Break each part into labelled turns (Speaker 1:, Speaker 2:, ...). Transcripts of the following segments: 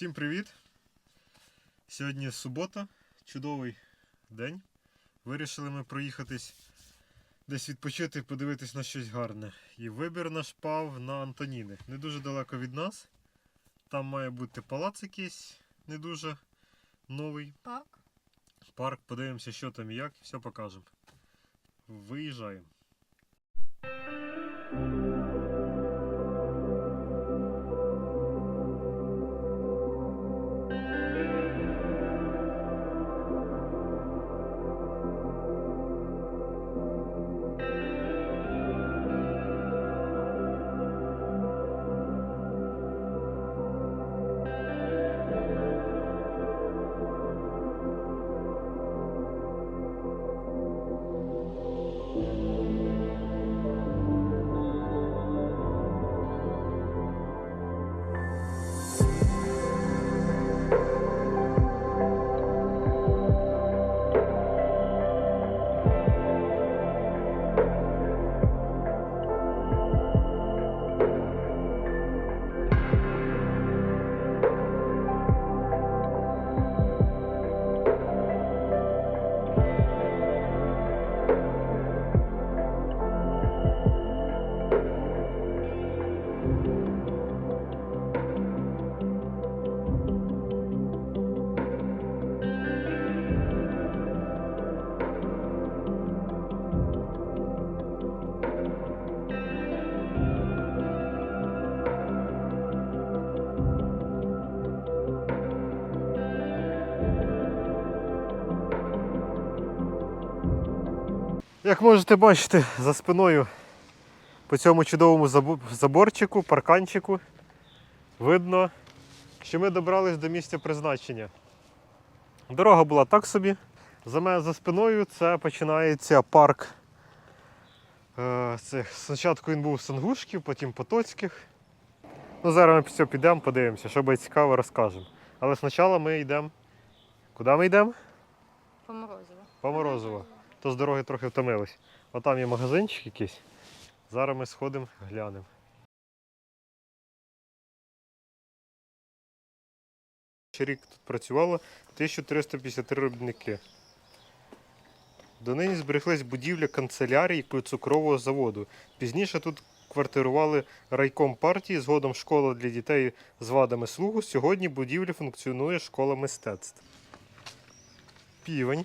Speaker 1: Всім привіт! Сьогодні субота, чудовий день. Вирішили ми проїхатись десь відпочити, подивитись на щось гарне. І вибір наш пав на Антоніни. Не дуже далеко від нас. Там має бути палац якийсь не дуже новий.
Speaker 2: Парк.
Speaker 1: Парк, подивимося, що там і як, все покажемо. Виїжджаємо. Як можете бачити, за спиною по цьому чудовому заборчику, парканчику, видно, що ми добрались до місця призначення. Дорога була так собі. За мене за спиною це починається парк. Е, Це, спочатку він був Сангушків, потім Потоцьких. Ну, зараз ми все підемо, подивимося, що буде цікаво, розкажемо. Але спочатку ми йдемо. Куди ми йдемо?
Speaker 2: По морозиву.
Speaker 1: По Морозово. То з дороги трохи втомились. Отам є магазинчик якийсь. Зараз ми сходимо, глянемо. Рік тут працювало 1353 робітники. Донині збереглись будівля канцелярії цукрового заводу. Пізніше тут квартирували райком партії, згодом школа для дітей з вадами слуху. Сьогодні в будівлі функціонує школа мистецтв. Півень.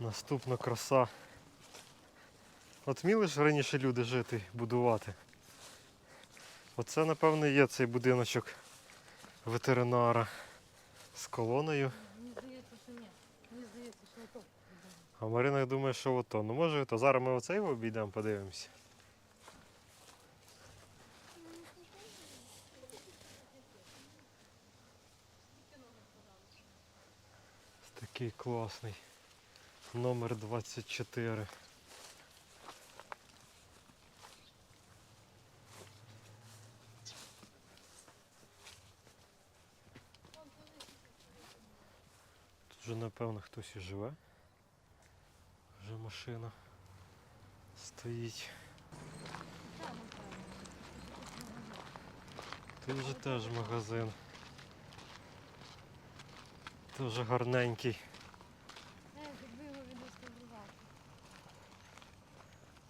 Speaker 1: Наступна краса. От вміли ж раніше люди жити, будувати. Оце, напевно, є цей будиночок ветеринара з колоною.
Speaker 2: Мені здається, що ні. Мені здається, що не то.
Speaker 1: А Марина думає, що ото. Ну може, то зараз ми оцей обійдемо, подивимося. Ось Такий класний. Номер 24. Тут вже напевно хтось і живе. Вже машина стоїть. Тут вже теж магазин. Дуже гарненький.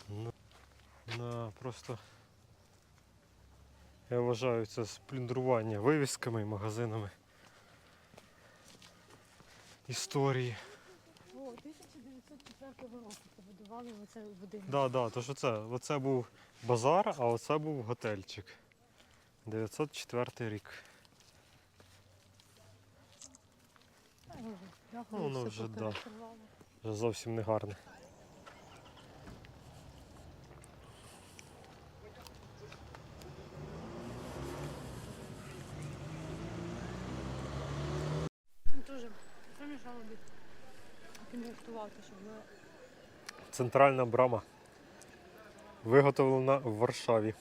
Speaker 1: Ну, на, просто я вважаю це сплюндрування вивісками і магазинами. Історії.
Speaker 2: О, 1904 року побудували оцей будинок.
Speaker 1: Да, да, то що це? Оце був базар, а оце був готельчик. 904 рік. Ну, воно вже да. Вже зовсім не гарне.
Speaker 2: Дуже мішало б підлаштувати, щоб не...
Speaker 1: Центральна брама виготовлена в Варшаві.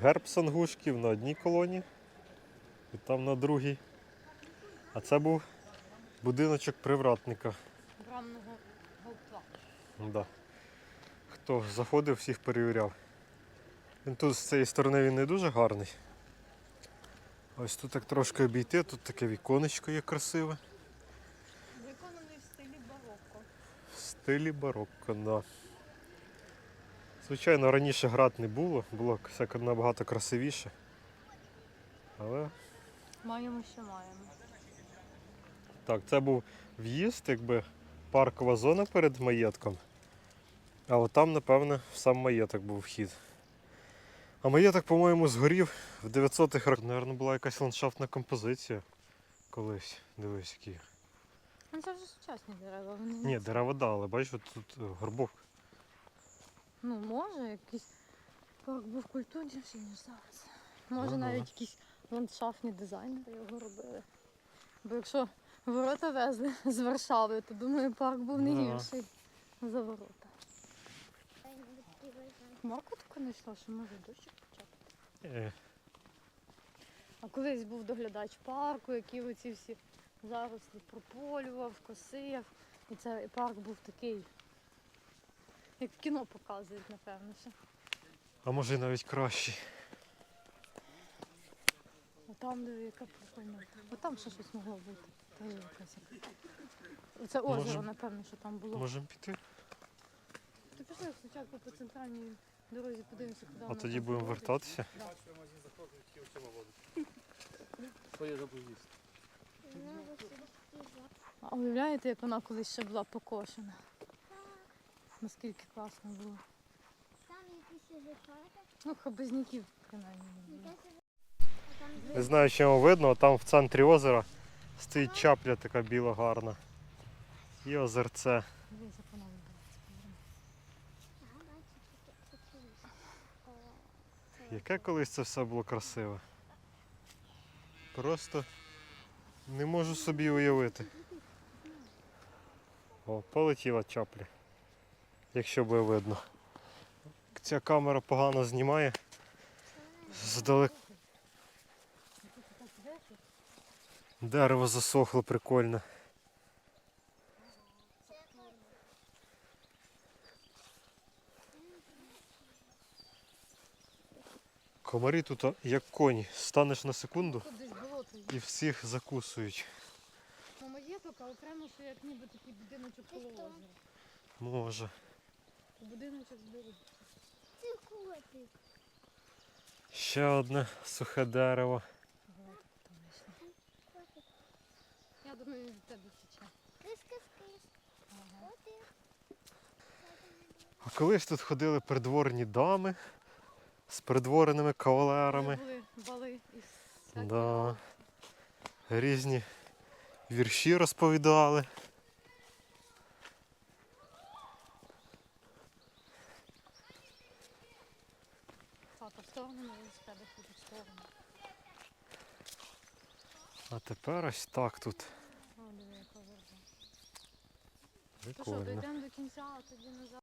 Speaker 1: Герб сангушків на одній колоні і там на другій. А це був будиночок привратника.
Speaker 2: брамного.
Speaker 1: Да. Хто заходив, всіх перевіряв. Він тут з цієї сторони він не дуже гарний. Ось тут так трошки обійти, тут таке віконечко є красиве.
Speaker 2: Виконаний в стилі барокко.
Speaker 1: В стилі барокко, да. Звичайно, раніше град не було, було набагато красивіше. Але
Speaker 2: Маємо, що маємо.
Speaker 1: так, це був в'їзд, якби паркова зона перед маєтком. А от там, напевне, сам маєток був вхід. А маєток, по-моєму, згорів в 900-х роках. Наверно, була якась ландшафтна композиція колись. Дивись, які.
Speaker 2: Ну це вже сучасні дерева. Вони
Speaker 1: Ні, дерева да, але бачиш, от тут е, горбовка.
Speaker 2: Ну, може, якийсь парк був культурніший, ніж зараз. Може,
Speaker 1: Ага.
Speaker 2: навіть якісь ландшафтні дизайнери його робили. Бо якщо ворота везли з Варшави, то думаю, парк був не гірший за ворота. Марко тако не йшла, що може дощик почати.
Speaker 1: Е,
Speaker 2: А колись був доглядач парку, який оці всі зарослі прополював, косив. І цей парк був такий, як в кіно показують, напевно. ще.
Speaker 1: А може навіть кращий.
Speaker 2: А там диви, яка прикольна. О там ще щось могло бути. Теж якась. Це озеро,
Speaker 1: Може-
Speaker 2: напевно, що там було.
Speaker 1: Можемо піти.
Speaker 2: Ти пішли спочатку по центральній дорозі, подивимося, куди
Speaker 1: А тоді
Speaker 2: там
Speaker 1: будемо
Speaker 2: виходить.
Speaker 1: вертатися.
Speaker 2: А уявляєте, як вона колись ще була покошена? Наскільки класно було.
Speaker 3: Там якісь зачати.
Speaker 2: Ну, хабазняків, принаймні, не було.
Speaker 1: Не знаю, чи вам видно, а там в центрі озера стоїть чапля така біла гарна. І озерце. Яке колись це все було красиве. Просто не можу собі уявити. О, полетіла чапля. Якщо буде видно. Ця камера погано знімає. Здалек
Speaker 2: Тут так дешево.
Speaker 1: Дерево засохло прикольно. Комарі тут як коні. Станеш на секунду
Speaker 2: є.
Speaker 1: і всіх закусують.
Speaker 2: На маєток, а окремо, що як ніби такий будиночок коло озера.
Speaker 1: Може.
Speaker 2: Будиночок
Speaker 3: котик.
Speaker 1: Ще одне сухе дерево.
Speaker 3: Котик.
Speaker 2: Я думаю, він від тебе втіче.
Speaker 3: Кис-кис-кис.
Speaker 2: Ага.
Speaker 1: А колись тут ходили придворні дами з придвореними кавалерами.
Speaker 2: були бали із всяких
Speaker 1: Да. Різні вірші розповідали.
Speaker 2: Тата в сторону, велосипедах тут в сторону.
Speaker 1: А тепер ось так тут.
Speaker 2: О, диви, яка верба. То що,
Speaker 1: Прикольно.
Speaker 2: дійдемо до кінця, а тоді назад.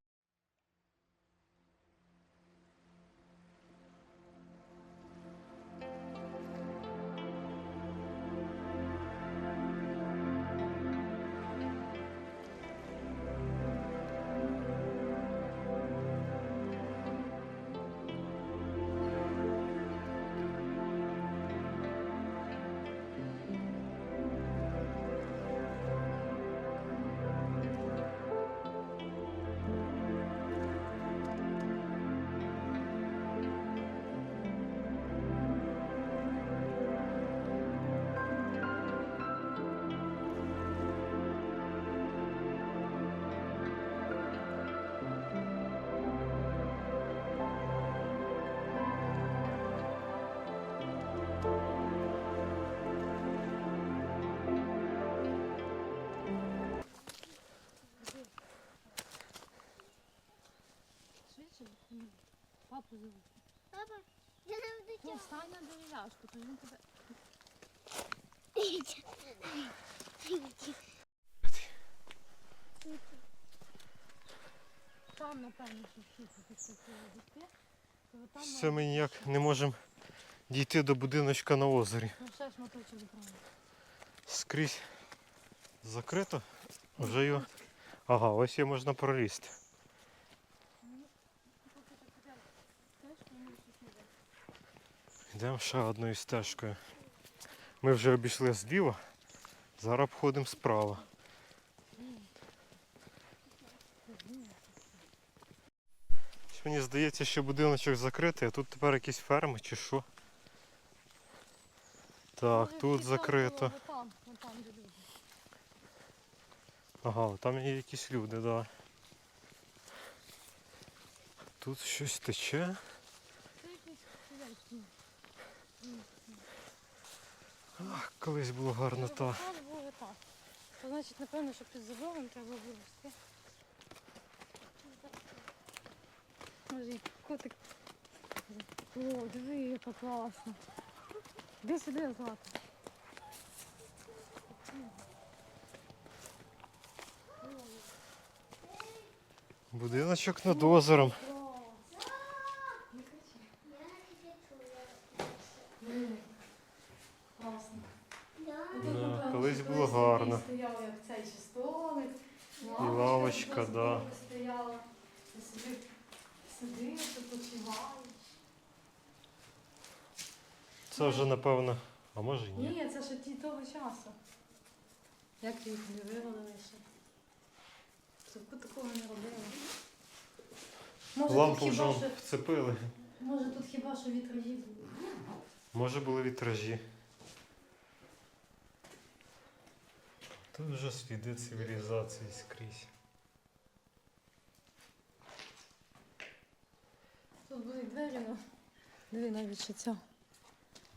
Speaker 2: Папу зовут.
Speaker 3: Папа, я не
Speaker 2: Ну, встань на дерев'яшку, то він тебе Там, напевно, що всі після. То там
Speaker 1: Все ми ніяк не можемо дійти до будиночка на озері.
Speaker 2: Ну, ще шматочок брали.
Speaker 1: Скрізь закрито. Вже його. Ага, ось її можна пролізти. Йдемо ще одною стежкою. Ми вже обійшли зліва, зараз обходимо справа. Мені здається, що будиночок закритий, а тут тепер якісь ферми чи що. Так, тут закрито.
Speaker 2: де люди.
Speaker 1: Ага, там є якісь люди, да. Тут щось тече.
Speaker 2: Це якісь хазяйські.
Speaker 1: Ах, колись було гарно та.
Speaker 2: Було так. То значить, напевно, що під забором треба вивезти. Може і котик. О, диви, яка класна. Іди сюди, Злата.
Speaker 1: Будиночок над озером.
Speaker 2: Класно.
Speaker 1: Да, колись було гарно.
Speaker 2: Стояв як цей ще столик,
Speaker 1: І лавочка, да.
Speaker 2: стояла. Ти собі сидиш, відпочиваєш.
Speaker 1: Це вже напевно. А може ні.
Speaker 2: Ні, це ще ті того часу. Як їх не вивалили ще. Щоб такого не робили. Може,
Speaker 1: Лампу
Speaker 2: тут
Speaker 1: вже
Speaker 2: хіба що,
Speaker 1: вцепили.
Speaker 2: може тут хіба що вітражі були.
Speaker 1: Може були вітражі. Тут вже сліди цивілізації скрізь.
Speaker 2: Тут були двері, ну. Диви навіть ще ця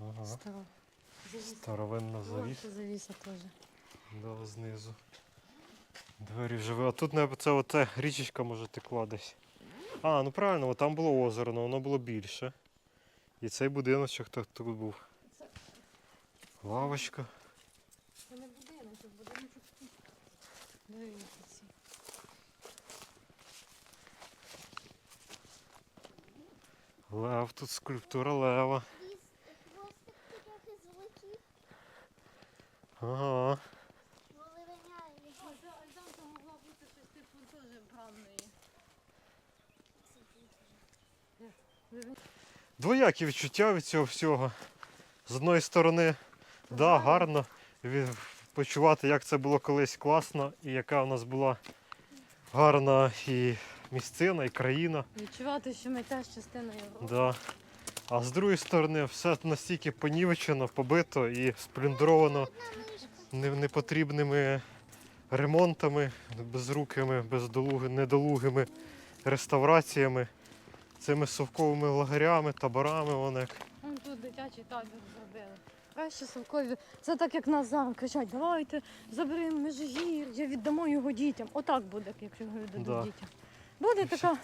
Speaker 1: Ага.
Speaker 2: стара. Завіса.
Speaker 1: Старовинна
Speaker 2: О,
Speaker 1: завіс.
Speaker 2: це завіса теж.
Speaker 1: Да, знизу. Двері вже. А тут не це оце річечка може текла десь. А, ну правильно, от там було озеро, але воно було більше. І цей будиночок так тут був. Лавочка.
Speaker 2: це не будинок, це будиночок тут. Диви, які ці.
Speaker 1: Лев, тут скульптура лева. Ага. Двоякі відчуття від цього всього. З одної сторони, да, гарно почувати, як це було колись класно, і яка у нас була гарна і місцина, і країна.
Speaker 2: Відчувати, що ми теж частина Європи.
Speaker 1: Да. А з другої сторони, все настільки понівечено, побито і сплюндровано непотрібними ремонтами, безрукими, бездолуги, недолугими реставраціями, цими совковими лагерями, таборами. Вони. як
Speaker 2: Вон тут дитячий табір зробили. Краще совкові. Це так, як нас зараз кричать, давайте заберемо межигір'я, віддамо його дітям. Отак буде, якщо його віддадуть
Speaker 1: Да.
Speaker 2: дітям. Буде така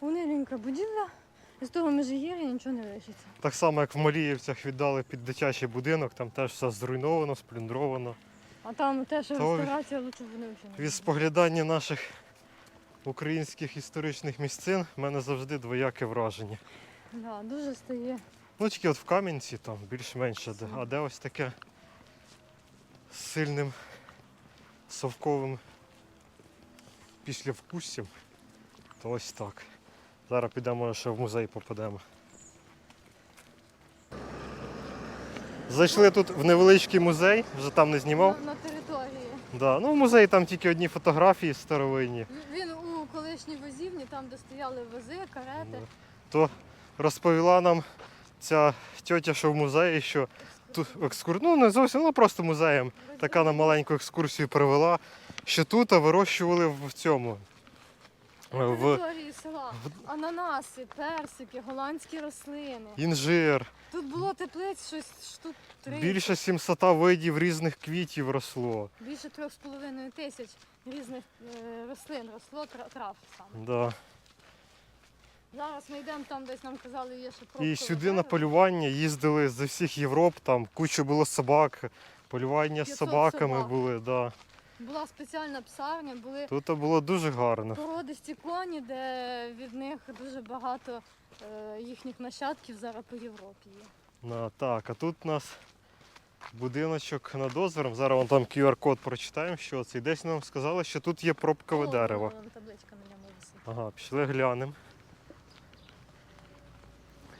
Speaker 2: униленька будівля, і з того межигір'я нічого не лишиться.
Speaker 1: Так само, як в Маліївцях віддали під дитячий будинок, там теж все зруйновано, сплюндровано.
Speaker 2: А там теж
Speaker 1: То
Speaker 2: реставрація лучше вони взагалі
Speaker 1: Від споглядання наших українських історичних місцин в мене завжди двояке враження.
Speaker 2: Да, дуже стає.
Speaker 1: Ну, тільки от в Кам'янці там більш-менше, де- а де ось таке з сильним совковим післявкуссям, то ось так. Зараз підемо ще в музей попадемо. Зайшли тут в невеличкий музей, вже там не знімав.
Speaker 2: На, на території.
Speaker 1: Да. Ну, в музеї там тільки одні фотографії старовинні.
Speaker 2: Він у колишній возівні, там, де стояли вози, карети.
Speaker 1: То розповіла нам ця тьотя, що в музеї, що тут екскур... ну не зовсім, ну просто музеєм. Така на маленьку екскурсію привела, що тут вирощували в цьому. Е,
Speaker 2: На
Speaker 1: В
Speaker 2: території села. Ананаси, персики, голландські рослини.
Speaker 1: інжир.
Speaker 2: Тут було теплиць щось штук три.
Speaker 1: Більше 700 видів різних квітів росло.
Speaker 2: Більше трьох з половиною тисяч різних е, рослин росло трав саме.
Speaker 1: Да.
Speaker 2: Зараз ми йдемо там, десь нам казали, є ще
Speaker 1: І
Speaker 2: пробкове
Speaker 1: сюди на полювання їздили з усіх Європ, там куча було собак, Полювання з собаками
Speaker 2: собак.
Speaker 1: були, да.
Speaker 2: Була спеціальна псарня, були
Speaker 1: Тут було дуже гарно.
Speaker 2: породисті коні, де від них дуже багато е, їхніх нащадків зараз по Європі є.
Speaker 1: На, так, а тут у нас будиночок над озером. Зараз вон там QR-код прочитаємо, що це. І десь нам сказали, що тут є пробкове
Speaker 2: О,
Speaker 1: дерево.
Speaker 2: вон табличка на ньому висить.
Speaker 1: Ага, пішли глянемо.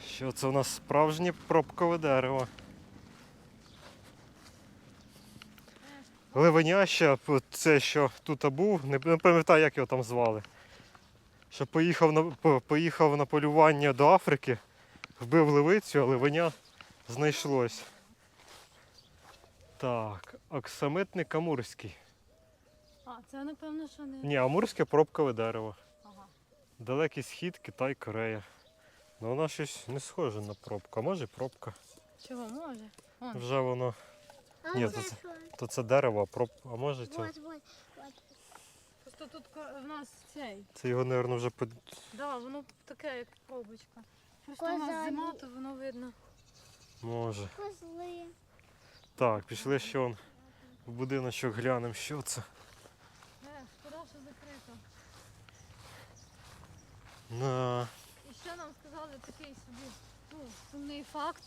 Speaker 1: Що це у нас справжнє пробкове дерево. Левеняща, це що тут був, не пам'ятаю, як його там звали. Що поїхав на, поїхав на полювання до Африки, вбив левицю, а левеня знайшлось. Так, оксамитник амурський.
Speaker 2: А, це напевно, що не.
Speaker 1: Ні, амурське пробкове дерево.
Speaker 2: Ага.
Speaker 1: Далекий схід, Китай, Корея. Ну вона щось не схоже на пробку. А може пробка.
Speaker 2: Чого може? Вон.
Speaker 1: Вже воно.
Speaker 3: А
Speaker 1: Ні, то,
Speaker 3: що?
Speaker 1: то це дерево, а проб... а може це.
Speaker 3: Вот, вот, вот.
Speaker 2: Просто тут ко- в нас цей.
Speaker 1: Це його, мабуть, вже под...
Speaker 2: Да, воно таке, як пробочка. Просто у нас зима, то воно видно.
Speaker 1: може.
Speaker 3: Козли.
Speaker 1: Так, пішли ще он в будиночок глянемо, що це.
Speaker 2: Е, шкода, що закрито.
Speaker 1: На...
Speaker 2: І ще нам сказали такий собі ну, сумний факт,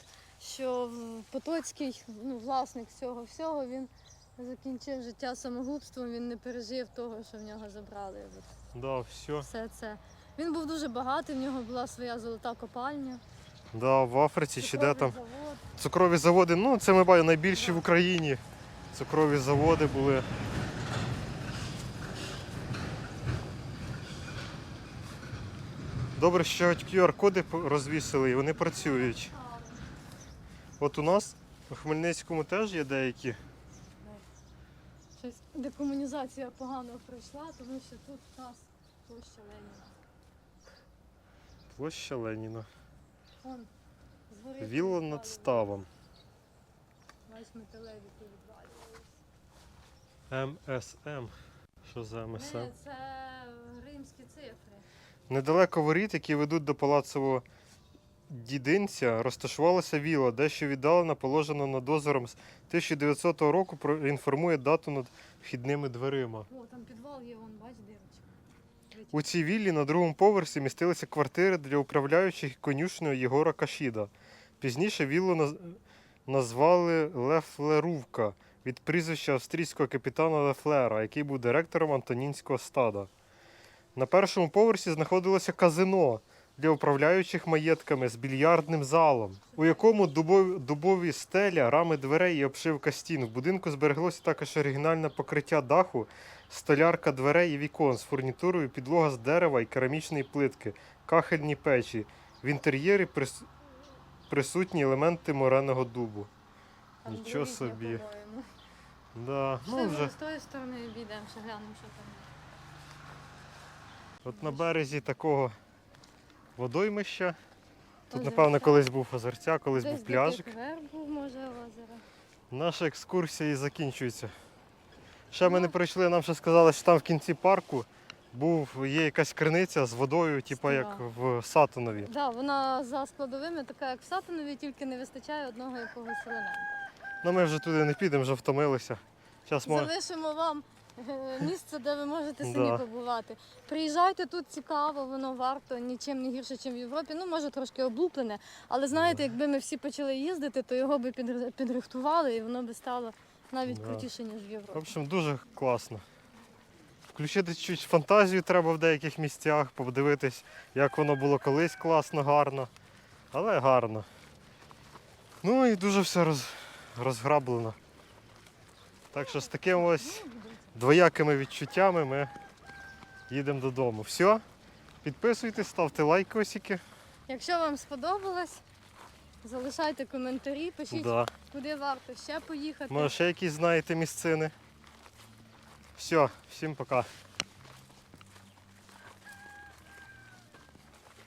Speaker 2: що Потоцький, ну, власник цього всього, він закінчив життя самогубством, він не пережив того, що в нього забрали. От
Speaker 1: Да, все.
Speaker 2: Все це. Він був дуже багатий, в нього була своя золота копальня.
Speaker 1: Да, в Африці чи де там.
Speaker 2: завод.
Speaker 1: Цукрові заводи, ну це ми бачимо найбільші в Україні. Цукрові заводи були. Добре, що QR-коди розвісили і вони працюють. От у нас у Хмельницькому теж є деякі.
Speaker 2: Щось декомунізація погано пройшла, тому що тут у нас площа Леніна.
Speaker 1: Площа Леніна.
Speaker 2: Вон, згори
Speaker 1: Вілла над ставом.
Speaker 2: Бач, металеві відвалювалися.
Speaker 1: МСМ. Що за МСМ?
Speaker 2: Ні, це римські цифри.
Speaker 1: Недалеко воріт, які ведуть до палацового дідинця, розташувалася віла, дещо віддалена, положена над озером з 1900 року, про- інформує дату над вхідними дверима.
Speaker 2: О, там підвал є, вон, бач, дирочка.
Speaker 1: У цій віллі на другому поверсі містилися квартири для управляючих конюшнею Єгора Кашіда. Пізніше віллу наз- назвали Лефлерувка від прізвища австрійського капітана Лефлера, який був директором Антонінського стада. На першому поверсі знаходилося казино для управляючих маєтками з більярдним залом, у якому дубові, дубові стеля, рами дверей і обшивка стін. В будинку збереглося також оригінальне покриття даху, столярка дверей і вікон з фурнітурою, підлога з дерева і керамічної плитки, кахельні печі. В інтер'єрі прис... присутні елементи мореного дубу. Нічого собі. Да, ну вже.
Speaker 2: з тої сторони обійдемо, ще глянемо, що там.
Speaker 1: От на березі такого водоймища. Тут,
Speaker 2: Озерця.
Speaker 1: напевно, колись був озерця, колись
Speaker 2: Десь
Speaker 1: був пляжик.
Speaker 2: Був, може, озеро.
Speaker 1: Наша екскурсія і закінчується. Ще ми не прийшли, нам ще сказали, що там в кінці парку був, є якась криниця з водою, типу як в Сатанові.
Speaker 2: Да, вона за складовими така, як в Сатанові, тільки не вистачає одного якогось елемента.
Speaker 1: Ну ми вже туди не підемо, вже втомилися. Зараз ми...
Speaker 2: Залишимо вам місце, де ви можете самі
Speaker 1: Да.
Speaker 2: побувати. Приїжджайте тут цікаво, воно варто, нічим не гірше, ніж в Європі. Ну, може, трошки облуплене, але знаєте, якби ми всі почали їздити, то його би підрихтували і воно би стало навіть
Speaker 1: Да.
Speaker 2: крутіше, ніж в
Speaker 1: В
Speaker 2: Європі.
Speaker 1: общем, дуже класно. Включити чуть фантазію треба в деяких місцях, подивитись, як воно було колись класно, гарно. Але гарно. Ну і дуже все роз... розграблено. Так що з такими ось двоякими відчуттями ми їдемо додому. Все. Підписуйтесь, ставте лайкосики.
Speaker 2: Якщо вам сподобалось, залишайте коментарі, пишіть,
Speaker 1: Да.
Speaker 2: куди варто ще поїхати.
Speaker 1: Може ще якісь знаєте місцини. Все, всім пока.